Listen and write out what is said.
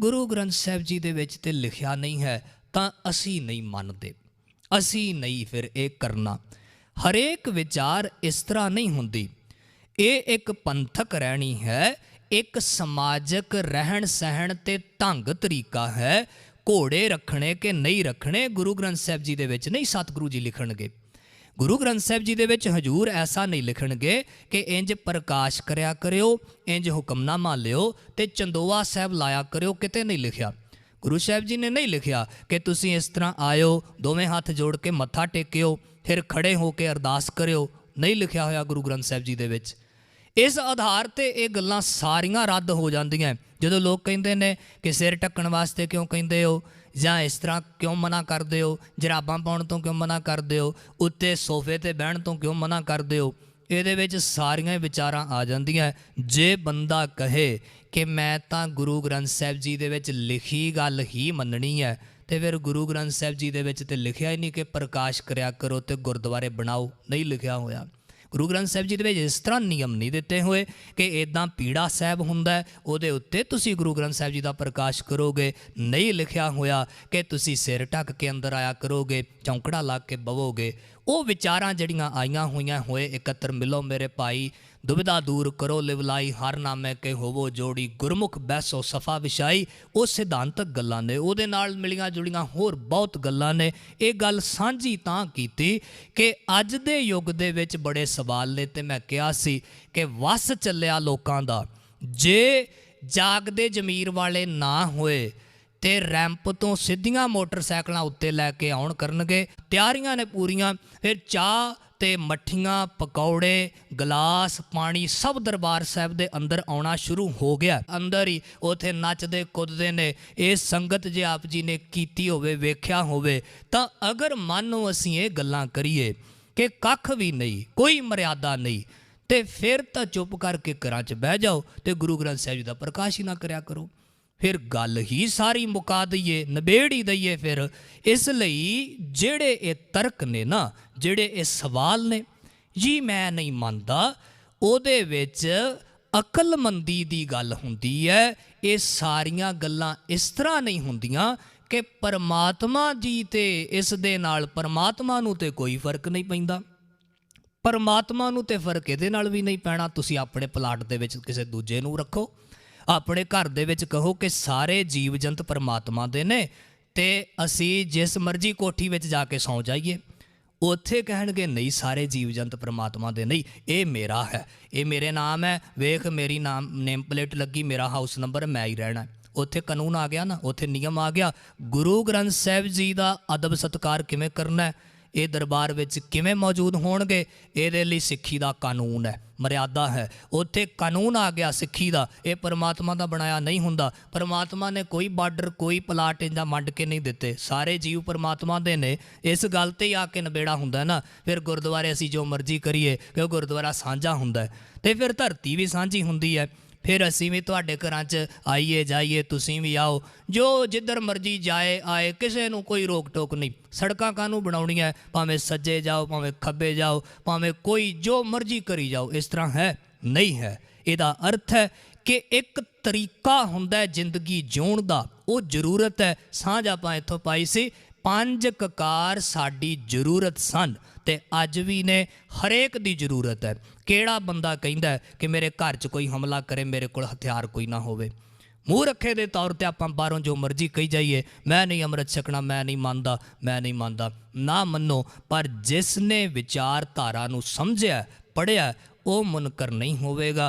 ਗੁਰੂ ਗ੍ਰੰਥ ਸਾਹਿਬ ਜੀ ਦੇ ਵਿੱਚ ਤੇ ਲਿਖਿਆ ਨਹੀਂ ਹੈ, ਤਾਂ ਅਸੀਂ ਨਹੀਂ ਮੰਨਦੇ। ਅਸੀਂ ਨਹੀਂ ਫਿਰ ਇਹ ਕਰਨਾ। ਹਰੇਕ ਵਿਚਾਰ ਇਸ ਤਰ੍ਹਾਂ ਨਹੀਂ ਹੁੰਦੀ। ਇਹ ਇੱਕ ਪੰਥਕ ਰਹਿਣੀ ਹੈ, ਇੱਕ ਸਮਾਜਿਕ ਰਹਿਣ ਸਹਿਣ ਤੇ ਢੰਗ ਤਰੀਕਾ ਹੈ। ਘੋੜੇ ਰੱਖਣੇ ਕਿ ਨਹੀਂ ਰੱਖਣੇ, ਗੁਰੂ ਗ੍ਰੰਥ ਸਾਹਿਬ ਜੀ ਦੇ ਵਿੱਚ ਨਹੀਂ ਸਤਿਗੁਰੂ ਜੀ ਲਿਖਣਗੇ। ਗੁਰੂ ਗ੍ਰੰਥ ਸਾਹਿਬ ਜੀ ਦੇ ਵਿੱਚ ਹਜੂਰ ਐਸਾ ਨਹੀਂ ਲਿਖਣਗੇ ਕਿ ਇੰਜ ਪ੍ਰਕਾਸ਼ ਕਰਿਆ ਕਰਿਓ, ਇੰਜ ਹੁਕਮਨਾਮਾ ਲਿਓ ਤੇ ਚੰਦੋਆ ਸਾਹਿਬ ਲਾਇਆ ਕਰਿਓ, ਕਿਤੇ ਨਹੀਂ ਲਿਖਿਆ। ਗੁਰੂ ਸਾਹਿਬ ਜੀ ਨੇ ਨਹੀਂ ਲਿਖਿਆ ਕਿ ਤੁਸੀਂ ਇਸ ਤਰ੍ਹਾਂ ਆਇਓ, ਦੋਵੇਂ ਹੱਥ ਜੋੜ ਕੇ ਮੱਥਾ ਟੇਕਿਓ, ਫਿਰ ਖੜੇ ਹੋ ਕੇ ਅਰਦਾਸ ਕਰਿਓ। ਨਹੀਂ ਲਿਖਿਆ ਹੋਇਆ ਗੁਰੂ ਗ੍ਰੰਥ ਸਾਹਿਬ ਜੀ ਦੇ ਵਿੱਚ। ਇਸ ਆਧਾਰ ਤੇ ਇਹ ਗੱਲਾਂ ਸਾਰੀਆਂ ਰੱਦ ਹੋ ਜਾਂਦੀਆਂ ਜਦੋਂ ਲੋਕ ਕਹਿੰਦੇ ਨੇ ਕਿ ਸਿਰ ਢੱਕਣ ਵਾਸਤੇ ਕਿਉਂ ਕਹਿੰਦੇ ਹੋ, ਜਾਂ ਇਸ ਤਰ੍ਹਾਂ ਕਿਉਂ ਮਨਾ ਕਰਦੇ ਹੋ, ਜਰਾਬਾਂ ਪਾਉਣ ਤੋਂ ਕਿਉਂ ਮਨਾ ਕਰਦੇ ਹੋ, ਉੱਤੇ ਸੋਫੇ ਤੇ ਬਹਿਣ ਤੋਂ ਕਿਉਂ ਮਨਾ ਕਰਦੇ ਹੋ, ਇਹਦੇ ਵਿੱਚ ਸਾਰੀਆਂ ਵਿਚਾਰਾਂ ਆ ਜਾਂਦੀਆਂ ਜੇ ਬੰਦਾ ਕਹੇ ਕਿ ਮੈਂ ਤਾਂ ਗੁਰੂ ਗ੍ਰੰਥ ਸਾਹਿਬ ਜੀ ਦੇ ਵਿੱਚ ਲਿਖੀ ਗੱਲ ਹੀ ਮੰਨਣੀ ਹੈ, ਤੇ ਫਿਰ ਗੁਰੂ ਗ੍ਰੰਥ ਸਾਹਿਬ ਜੀ ਦੇ ਵਿੱਚ ਤੇ ਲਿਖਿਆ ਹੀ ਨਹੀਂ ਕਿ ਪ੍ਰਕਾਸ਼ ਕਰਿਆ ਕਰੋ ਤੇ ਗੁਰਦੁਆਰੇ ਬਣਾਓ, ਨਹੀਂ ਲਿਖਿਆ ਹੋਇਆ। ਗੁਰੂ ਗ੍ਰੰਥ ਸਾਹਿਬ ਜੀ ਦੇ ਵਿੱਚ ਇਸ ਤਰ੍ਹਾਂ ਨਿਯਮ ਨਹੀਂ ਦਿੱਤੇ ਹੋਏ ਕਿ ਇਦਾਂ ਪੀੜਾ ਸਾਹਿਬ ਹੁੰਦਾ ਉਹਦੇ ਉੱਤੇ ਤੁਸੀਂ ਗੁਰੂ ਗ੍ਰੰਥ ਸਾਹਿਬ ਜੀ ਦਾ ਪ੍ਰਕਾਸ਼ ਕਰੋਗੇ, ਨਹੀਂ ਲਿਖਿਆ ਹੋਇਆ ਕਿ ਤੁਸੀਂ ਸਿਰ ਢੱਕ ਕੇ ਅੰਦਰ ਆਇਆ ਕਰੋਗੇ, ਚੌਂਕੜਾ ਲਾ ਕੇ ਬਵੋਗੇ। ਉਹ ਵਿਚਾਰਾਂ ਜਿਹੜੀਆਂ ਆਈਆਂ ਹੋਈਆਂ ਹੋਏ, ਇਕੱਤਰ ਮਿਲੋ ਮੇਰੇ ਭਾਈ ਦੁਬਿਧਾ ਦੂਰ ਕਰੋ ਲਿਵਲਾਈ ਹਰ ਨਾਮੇ ਕੇ ਹੋਵੋ ਜੋੜੀ। ਗੁਰਮੁਖ ਬੈਸੋ ਸਫਾ ਵਿਛਾਈ, ਉਹ ਸਿਧਾਂਤਕ ਗੱਲਾਂ ਨੇ। ਉਹਦੇ ਨਾਲ ਮਿਲੀਆਂ ਜੁਲੀਆਂ ਹੋਰ ਬਹੁਤ ਗੱਲਾਂ ਨੇ। ਇਹ ਗੱਲ ਸਾਂਝੀ ਤਾਂ ਕੀਤੀ ਕਿ ਅੱਜ ਦੇ ਯੁੱਗ ਦੇ ਵਿੱਚ ਬੜੇ ਸਵਾਲ ਨੇ ਤੇ ਮੈਂ ਕਿਹਾ ਸੀ ਕਿ ਵਸ ਚੱਲਿਆ ਲੋਕਾਂ ਦਾ। ਜੇ ਜਾਗਦੇ ਜ਼ਮੀਰ ਵਾਲੇ ਨਾ ਹੋਏ, ਤੇ ਰੈਂਪ ਤੋਂ ਸਿੱਧੀਆਂ ਮੋਟਰਸਾਈਕਲਾਂ ਉੱਤੇ ਲੈ ਕੇ ਆਉਣ ਕਰਨਗੇ, ਤਿਆਰੀਆਂ ਨੇ ਪੂਰੀਆਂ, ਫਿਰ ਚਾਹ ਤੇ ਮੱਠੀਆਂ, ਪਕੌੜੇ, ਗਲਾਸ, ਪਾਣੀ ਸਭ ਦਰਬਾਰ ਸਾਹਿਬ ਦੇ ਅੰਦਰ ਆਉਣਾ ਸ਼ੁਰੂ ਹੋ ਗਿਆ। ਅੰਦਰ ਹੀ ਉਥੇ ਨੱਚਦੇ, ਕੁੱਦਦੇ ਨੇ। ਇਹ ਸੰਗਤ ਜੇ ਆਪ ਜੀ ਨੇ ਕੀਤੀ ਹੋਵੇ, ਵੇਖਿਆ ਹੋਵੇ, ਤਾਂ ਅਗਰ ਮੰਨੋ ਅਸੀਂ ਇਹ ਗੱਲਾਂ ਕਰੀਏ ਕਿ ਕੱਖ ਵੀ ਨਹੀਂ, ਕੋਈ ਮਰਿਆਦਾ ਨਹੀਂ, ਤੇ ਫਿਰ ਤਾਂ ਚੁੱਪ ਕਰਕੇ ਘਰਾਂ 'ਚ ਬਹਿ ਜਾਓ ਤੇ ਗੁਰੂ ਗ੍ਰੰਥ ਸਾਹਿਬ ਜੀ ਦਾ ਪ੍ਰਕਾਸ਼ ਹੀ ਨਾ ਕਰਿਆ ਕਰੋ। ਫਿਰ ਗੱਲ ਹੀ ਸਾਰੀ ਮੁਕਾ ਦਈਏ, ਨਬੇੜ ਹੀ ਦਈਏ ਫਿਰ। ਇਸ ਲਈ ਜਿਹੜੇ ਇਹ ਤਰਕ ਨੇ ਨਾ, ਜਿਹੜੇ ਇਹ ਸਵਾਲ ਨੇ, ਜੀ ਮੈਂ ਨਹੀਂ ਮੰਨਦਾ, ਉਹਦੇ ਵਿੱਚ ਅਕਲਮੰਦੀ ਦੀ ਗੱਲ ਹੁੰਦੀ ਹੈ। ਇਹ ਸਾਰੀਆਂ ਗੱਲਾਂ ਇਸ ਤਰ੍ਹਾਂ ਨਹੀਂ ਹੁੰਦੀਆਂ ਕਿ ਪਰਮਾਤਮਾ ਜੀ ਤੇ ਇਸ ਦੇ ਨਾਲ ਪਰਮਾਤਮਾ ਨੂੰ ਤੇ ਕੋਈ ਫ਼ਰਕ ਨਹੀਂ ਪੈਂਦਾ। ਪਰਮਾਤਮਾ ਨੂੰ ਤੇ ਫ਼ਰਕ ਇਹਦੇ ਨਾਲ ਵੀ ਨਹੀਂ ਪੈਣਾ। ਤੁਸੀਂ ਆਪਣੇ ਪਲਾਟ ਦੇ ਵਿੱਚ ਕਿਸੇ ਦੂਜੇ ਨੂੰ ਰੱਖੋ। ਆਪਣੇ ਘਰ ਦੇ ਵਿੱਚ ਕਹੋ ਕਿ ਸਾਰੇ ਜੀਵ ਜੰਤ ਪਰਮਾਤਮਾ ਦੇ ਨੇ ਤੇ ਅਸੀਂ ਜਿਸ ਮਰਜ਼ੀ ਕੋਠੀ ਵਿੱਚ ਜਾ ਕੇ ਸੌਂ ਜਾਈਏ। ਉੱਥੇ ਕਹਿਣਗੇ, ਨਹੀਂ, ਸਾਰੇ ਜੀਵ ਜੰਤ ਪਰਮਾਤਮਾ ਦੇ ਨਹੀਂ, ਇਹ ਮੇਰਾ ਹੈ। ਇਹ ਮੇਰੇ ਨਾਮ ਹੈ। ਵੇਖ, ਮੇਰੀ ਨਾਮ ਨੇਮ ਪਲੇਟ ਲੱਗੀ, ਮੇਰਾ ਹਾਊਸ ਨੰਬਰ, ਮੈਂ ਹੀ ਰਹਿਣਾ ਉੱਥੇ ਕਾਨੂੰਨ ਆ ਗਿਆ ਨਾ, ਉੱਥੇ ਨਿਯਮ ਆ ਗਿਆ। ਗੁਰੂ ਗ੍ਰੰਥ ਸਾਹਿਬ ਜੀ ਦਾ ਅਦਬ ਸਤਕਾਰ ਕਿਵੇਂ ਕਰਨਾ ਹੈ? ਇਹ ਦਰਬਾਰ ਵਿੱਚ ਕਿਵੇਂ ਮੌਜੂਦ ਹੋਣਗੇ? ਇਹਦੇ ਲਈ ਸਿੱਖੀ ਦਾ ਕਾਨੂੰਨ ਹੈ, ਮਰਿਆਦਾ ਹੈ। ਉੱਥੇ ਕਾਨੂੰਨ ਆ ਗਿਆ ਸਿੱਖੀ ਦਾ। ਇਹ ਪਰਮਾਤਮਾ ਦਾ ਬਣਾਇਆ ਨਹੀਂ ਹੁੰਦਾ। ਪਰਮਾਤਮਾ ਨੇ ਕੋਈ ਬਾਰਡਰ, ਕੋਈ ਪਲਾਟ ਇੰਦਾ ਮੰਡ ਕੇ ਨਹੀਂ ਦਿੱਤੇ। ਸਾਰੇ ਜੀਵ ਪਰਮਾਤਮਾ ਦੇ ਨੇ। ਇਸ ਗੱਲ ਤੇ ਹੀ ਆ ਕੇ ਨਬੇੜਾ ਹੁੰਦਾ ਨਾ। ਫਿਰ ਗੁਰਦੁਆਰੇ ਅਸੀਂ ਜੋ ਮਰਜ਼ੀ ਕਰੀਏ ਕਿ ਉਹ ਗੁਰਦੁਆਰਾ ਸਾਂਝਾ ਹੁੰਦਾ ਹੈ। ਤੇ ਫਿਰ ਧਰਤੀ ਵੀ ਸਾਂਝੀ ਹੁੰਦੀ ਹੈ। ਫਿਰ ਅਸੀਂ ਵੀ ਤੁਹਾਡੇ ਘਰਾਂ 'ਚ ਆਈਏ, ਜਾਈਏ, ਤੁਸੀਂ ਵੀ ਆਓ। ਜੋ ਜਿੱਧਰ ਮਰਜ਼ੀ ਜਾਏ, ਆਏ, ਕਿਸੇ ਨੂੰ ਕੋਈ ਰੋਕ ਟੋਕ ਨਹੀਂ। ਸੜਕਾਂ ਕਾਨੂੰ ਬਣਾਉਣੀਆਂ? ਭਾਵੇਂ ਸੱਜੇ ਜਾਓ, ਭਾਵੇਂ ਖੱਬੇ ਜਾਓ, ਭਾਵੇਂ ਕੋਈ ਜੋ ਮਰਜ਼ੀ ਕਰੀ ਜਾਓ, ਇਸ ਤਰ੍ਹਾਂ ਹੈ, ਨਹੀਂ ਹੈ। ਇਹਦਾ ਅਰਥ ਹੈ ਕਿ ਇੱਕ ਤਰੀਕਾ ਹੁੰਦਾ ਹੈ ਜ਼ਿੰਦਗੀ ਜਿਉਣ ਦਾ। ਉਹ ਜ਼ਰੂਰਤ ਹੈ। ਸਾਂਝ ਆਪਾਂ ਇੱਥੋਂ ਪਾਈ ਸੀ ਪੰਜ ਕਕਾਰ ਸਾਡੀ ਜ਼ਰੂਰਤ ਸਨ ਤੇ ਅੱਜ ਵੀ ਨੇ ਹਰੇਕ ਦੀ ਜ਼ਰੂਰਤ ਹੈ। ਕਿਹੜਾ ਬੰਦਾ ਕਹਿੰਦਾ ਕਿ ਮੇਰੇ ਘਰ 'ਚ ਕੋਈ ਹਮਲਾ ਕਰੇ, ਮੇਰੇ ਕੋਲ ਹਥਿਆਰ ਕੋਈ ਨਾ ਹੋਵੇ? ਮੂੰਹ ਰੱਖੇ ਦੇ ਤੌਰ ਤੇ ਆਪਾਂ ਬਾਹਰੋਂ ਜੋ ਮਰਜ਼ੀ ਕਹੀ ਜਾਈਏ, ਮੈਂ ਨਹੀਂ ਅੰਮ੍ਰਿਤ ਛਕਣਾ, ਮੈਂ ਨਹੀਂ ਮੰਨਦਾ, ਮੈਂ ਨਹੀਂ ਮੰਨਦਾ। ਨਾ ਮੰਨੋ, ਪਰ ਜਿਸ ਨੇ ਵਿਚਾਰਧਾਰਾ ਨੂੰ ਸਮਝਿਆ ਪੜਿਆ ਉਹ ਮੁਨਕਰ ਨਹੀਂ ਹੋਵੇਗਾ।